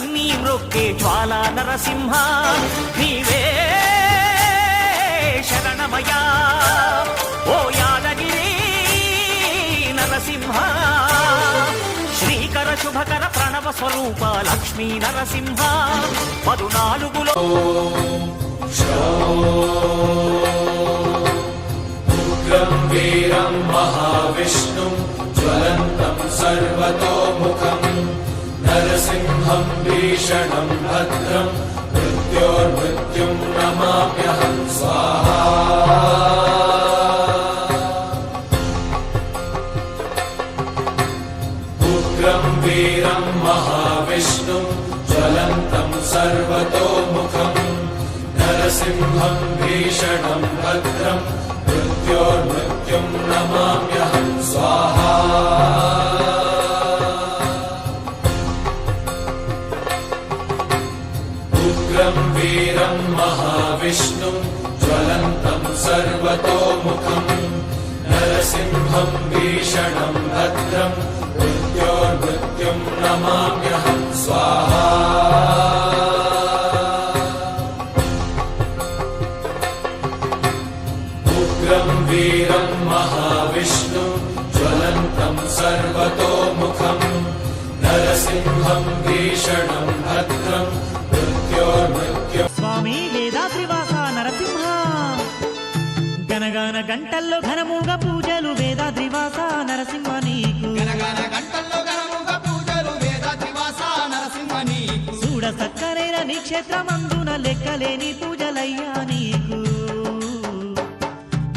కన్నీ మృక్కే జ్వాలా నరసింహ నీవే శరణమయా ఓ యాదగిరి నరసింహ. శ్రీకర శుభకర ప్రణవ స్వరూప లక్ష్మీ నరసింహ. పదునాలుగులో ఉగ్రం జ్వలంతం సర్వతోముఖం. नरसिंहम् भीषणम् भद्रम् मृत्योर्मृत्युम् नमाम्यहं स्वाहा। उग्रम् वीरम् महाविष्णुम् ज्वलन्तम् सर्वतोमुखम् नरसिंहम् भीषणम् भद्रम् मृत्योर्मृत्युम् मृत्युम् स्वाहा। भीषणं भद्रं मृत्योर्मृत्युं नमाम्यहं स्वाहा उग्रं वीरं महाविष्णुं ज्वलन्तं सर्वतोमुखम् नरसिंहं भीषणं भद्रं मृत्योर्मृत्युं స్వామి వేదాద్రివాస నరసింహ గనగాన గంటల్లో సక్కరైన నీ క్షేత్రమందున లెక్కలేని పూజలయ్యా నీకు.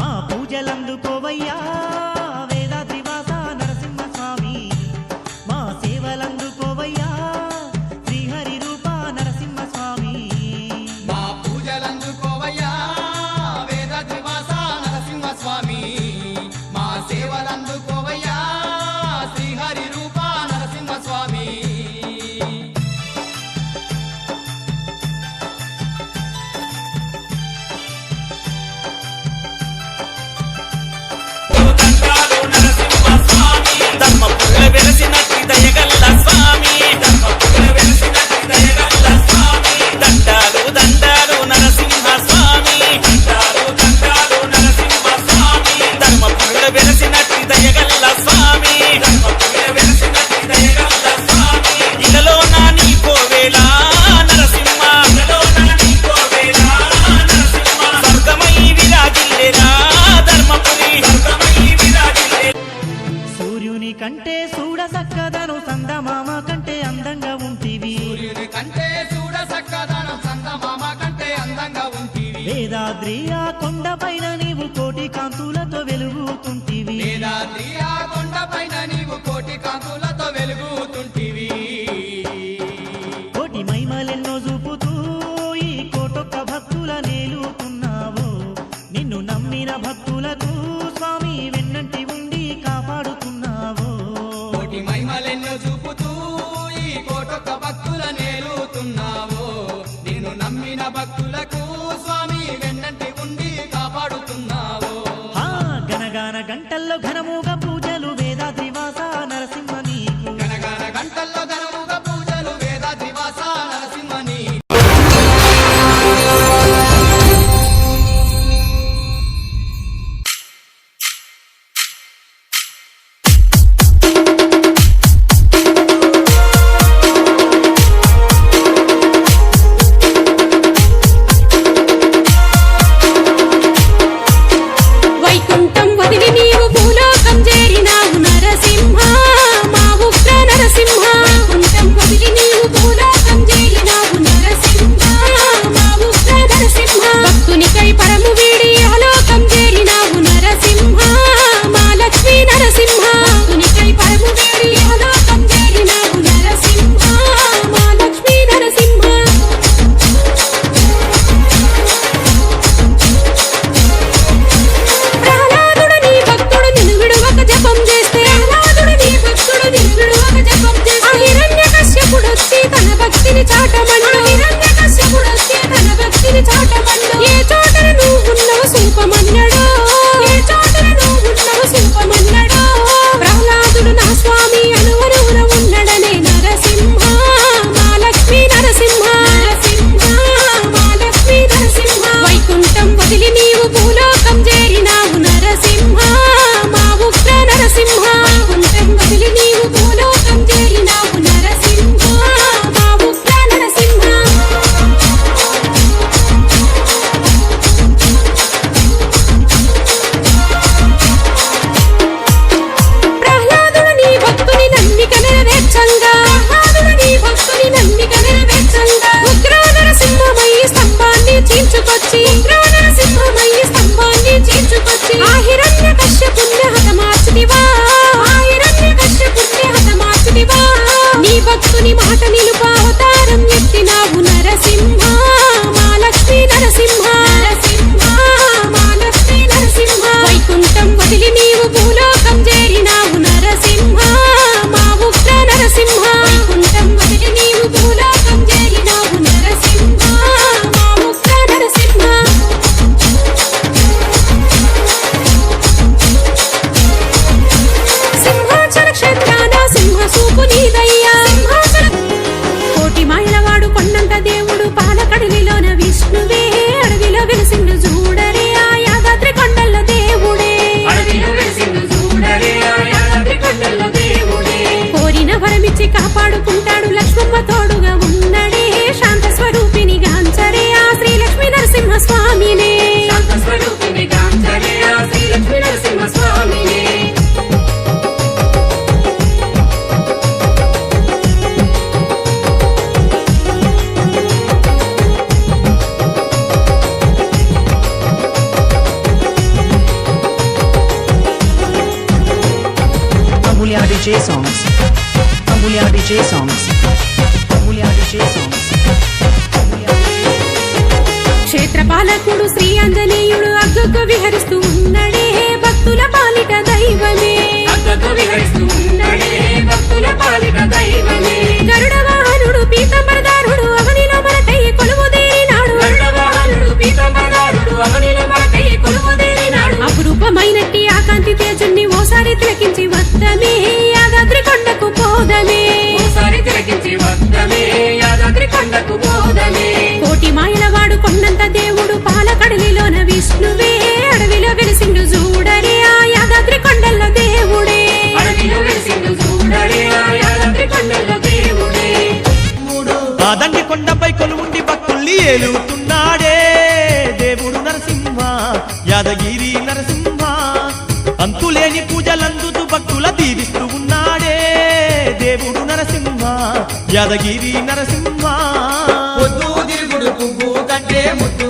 మా పూజలందుకోవయ్యా. కంటే చూడ సక్కదనం సందమామ కంటే అందంగా ఉంటివి. వేదాద్రి ఆ కొండపైన నీవు కోటి కాంతులతో వెలుగుతుంటివి. వేదాద్రి ఆ కొండపైన నీవు కోటి కాంతులతో వెలుగుతుంటివి. కోటి మైమలెన్నో చూపుతూ ఈ కోటొక్క భక్తుల నేలుతున్నావు Bak ninguém. ఆ దండి కొండపై కొలువుండి భక్తుల్ని ఏలుతున్నాడే. దేవుడు నరసింహ యాదగిరి నరసింహ అంతులేని పూజలందుతూ భక్తుల దీవిస్తూ ఉన్నాడే. దేవుడు నరసింహ యాదగిరి నరసింహ. పొద్దు తిరుగుడు పువ్వు కంటే ముద్దు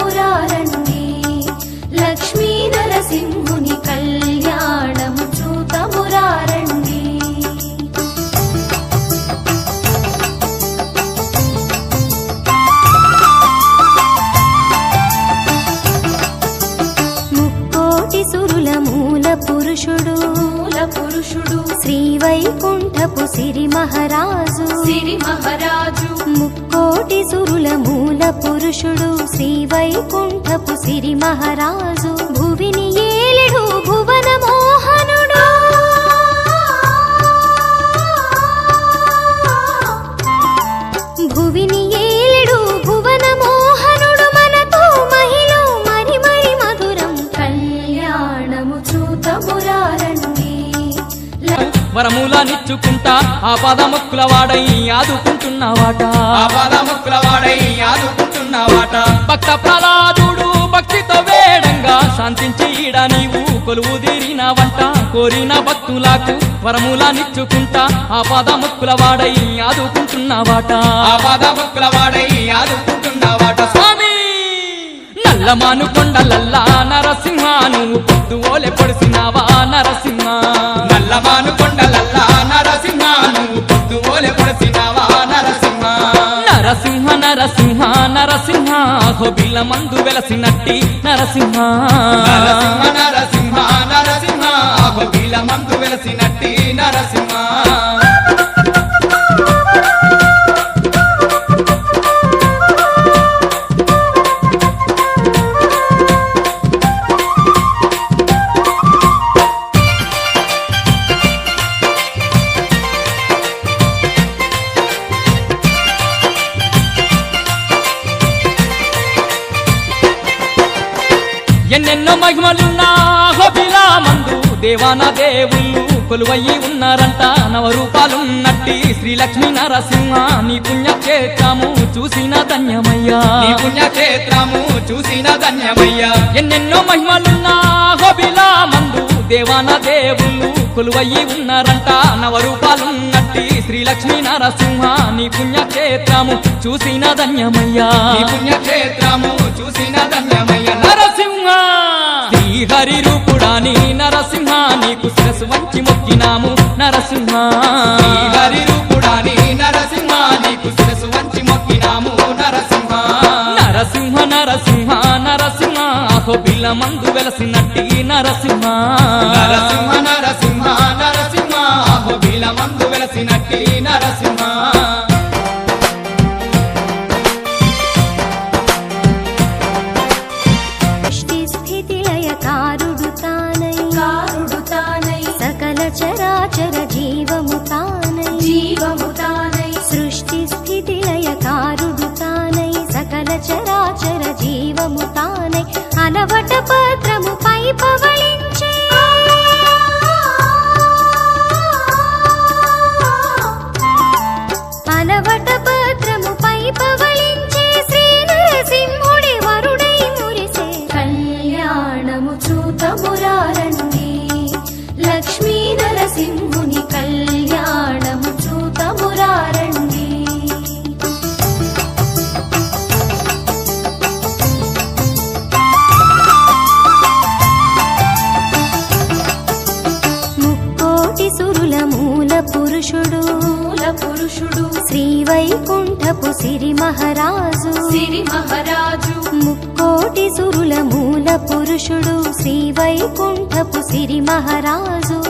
చూతమురారండి లక్ష్మీ నరసింహుని కళ్యాణము చూతమురారండి ముక్కోటి సురుల మూల పురుషుడు. మూల పురుషుడు. శ్రీ వైకుంఠపు సిరి మహారాజు. సిరి మహారాజు. ముక్కోటి సురుల మూల పురుషుడు శ్రీ వైకుంఠపు సిరి మహారాజు భువిని ఏలిడు భువన మోహనుడు వరముల నిచ్చుకుంటా ఆ పదముక్కుల వాడై ఆదుకుంటున్నావాట. ఆపాద ముక్కుల వాడై ఆదుకుంటున్నావాట. భక్త ప్రహ్లాదుడు భక్తితో వేడంగా శాంతించి ఈడ నీవు కొలువు తీరినవంట. కోరిన భక్తులకు వరముల నిచ్చుకుంటా ఆ పదముక్కుల వాడై ఆదుకుంటున్నావాట. ఆపాద ముక్కుల వాడై ఆదుకుంటున్నావాట. స్వామి నల్లమాను కొండలల్లా నరసింహ నువ్వు పొద్దు ఓలె పొడిసినావా నరసింహ? నల్లమాను కొండలల్లా నరసింహ నువ్వు పొద్దు ఓలె పొడిసినావా నరసింహ? నరసింహ నరసింహ నరసింహ బిల్ల మందు వెలసినట్టి నరసింహ. నరసింహ నరసింహ నరసింహ బిల్ల మందు వెలసినట్టి నరసింహ. దేవాన దేవుళ్ళు కొలువయ్యి ఉన్నారంట. నవరూపాలున్నట్టి శ్రీలక్ష్మీ నరసింహ నీ పుణ్యక్షేత్రము చూసిన ధన్యమయ్యా. పుణ్యక్షేత్రము చూసిన ధన్యమయ్యా. ఎన్నెన్నో మహిమలున్నా హోబిలా మందు దేవాన దేవుళ్ళు కొలువయ్యి ఉన్నారంట. నవరూపాలున్నట్టి శ్రీలక్ష్మీ నరసింహ నీ పుణ్యక్షేత్రము చూసిన ధన్యమయ్యా. పుణ్యక్షేత్రము చూసిన ధన్యమయ్య. నరసింహ! శ్రీహరి రూపుడాని నరసింహ నీకు శిరసు వంచి మొక్కినాము నరసింహ. హరి రూపుడాని నరసింహ నీకు శిరసు వంచి మొక్కినాము నరసింహ. నరసింహ నరసింహ నరసింహ అహోబిల మందు వెలసినట్టి నరసింహ. నరసింహ నరసింహ నరసింహ అహోబిల మందు వెలసినట్టి నరసింహ. మహారాజు. సిరి మహారాజు. ముక్కోటి సురుల మూల పురుషుడు శ్రీ వైకుంఠపు సిరి మహారాజు.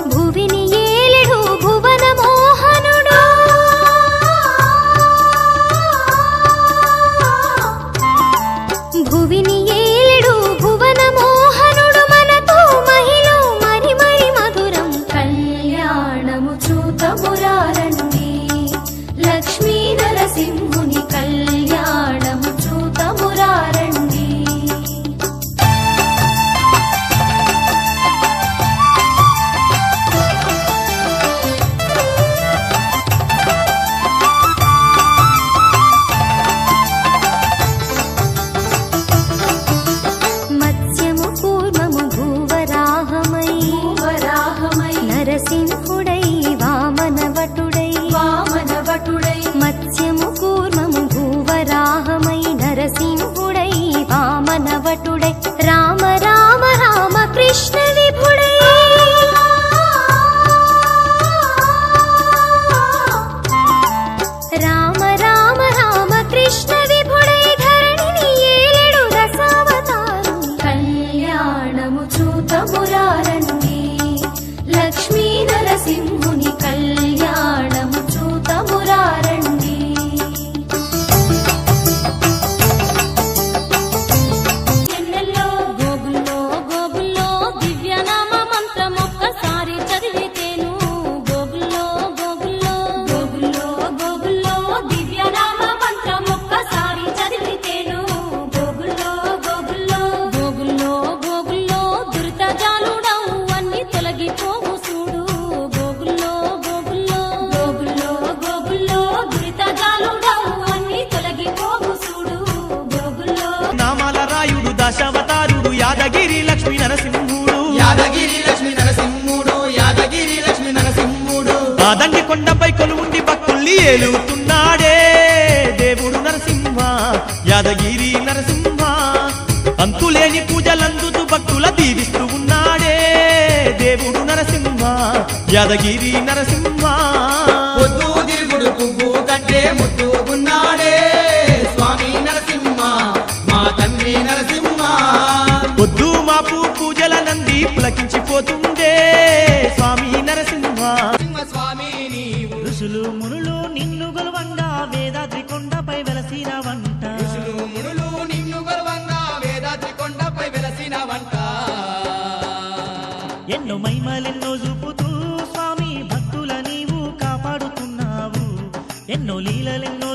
లక్ష్మీ నరసింహుడు. యాదగిరి లక్ష్మీ నరసింహుడు యాదగిరి లక్ష్మీ నరసింహుడు. ఆదండి కొండపై కొలువుండి భక్తుల్ని ఏలుతున్నాడే. దేవుడు నరసింహ యాదగిరి నరసింహ. అంతులేని పూజలందుతూ భక్తుల దీవిస్తూ ఉన్నాడే. దేవుడు నరసింహ యాదగిరి నరసింహ. పొద్దు తిరుగుడు పువ్వు కంటే ముద్దుగున్నాడే పులకించిపోతుండే స్వామి నరసింహ. సింహ స్వామి ఋషులు మునులు నిన్ను గొలవంగా వేదాద్రి కొండపై వెలసిన వంట. ఋషులు మునులు నిన్ను గర్వంగా వేదాద్రి కొండపై వెలసిన వంట. ఎన్నో మైమలెన్నో చూపుతూ స్వామి భక్తుల నీవు కాపాడుతున్నావు. ఎన్నో లీలలెన్నో